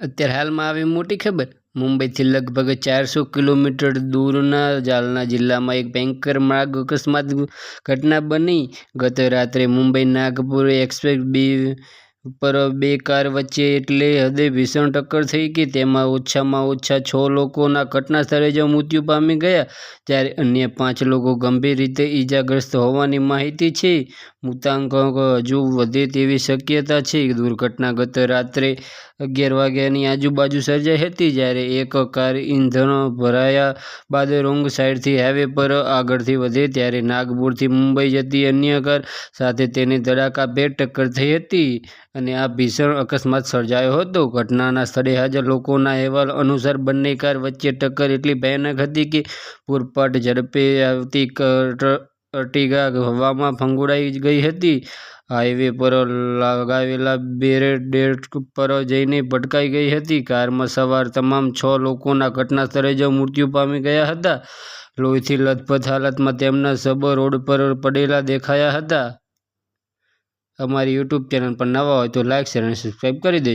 અત્યારે હાલમાં આવી મોટી ખબર? મુંબઈથી લગભગ ચારસો કિલોમીટર દૂરના જાલના જિલ્લામાં એક ભયંકર માર્ગ અકસ્માત ઘટના બની. ગત રાત્રે મુંબઈ નાગપુર એક્સપ્રેસ બે પર બે કાર વચ્ચે એટલે હદે ભીષણ ટક્કર થઈ કે તેમાં ઓછામાં ઓછા છ લોકોના ઘટના સ્થળે જ મૃત્યુ પામી ગયા, જ્યારે અન્ય પાંચ લોકો ગંભીર રીતે ઈજાગ્રસ્ત હોવાની માહિતી છે. મૃતાંક હજુ વધે તેવી શક્યતા છે. દુર્ઘટના ગત રાત્રે અગિયાર વાગ્યાની આજુબાજુ સર્જાઈ હતી, જ્યારે એક કાર ઈંધણ ભરાયા બાદ રોંગ સાઈડથી હાઈવે પર આગળથી વધે, ત્યારે નાગપુરથી મુંબઈ જતી અન્ય કાર સાથે તેની ધડાકાભેર ટક્કર થઈ હતી. અને આ ભીષણ અકસ્માત સર્જાયો હતો. ઘટનાના સ્થળે હાજર લોકોના અહેવાલ અનુસાર બંને કાર વચ્ચે ટક્કર એટલી ભયાનક હતી કે પૂરપાટ ઝડપે આવતી અર્ટિગા હવામાં ફંગોળાઈ ગઈ હતી. હાઈવે પર લગાવેલા બેરેડેટ પર જઈને ભટકાઈ ગઈ હતી. કારમાં સવાર તમામ છ લોકોના ઘટના સ્થળે જ મૃત્યુ પામી ગયા હતા. લોહીથી લથપથ હાલતમાં તેમના સબ રોડ પર પડેલા દેખાયા હતા. અમારી યુટ્યુબ ચેનલ પર નવા હોય તો લાઇક શેર અને સબસ્ક્રાઈબ કરી દેજો.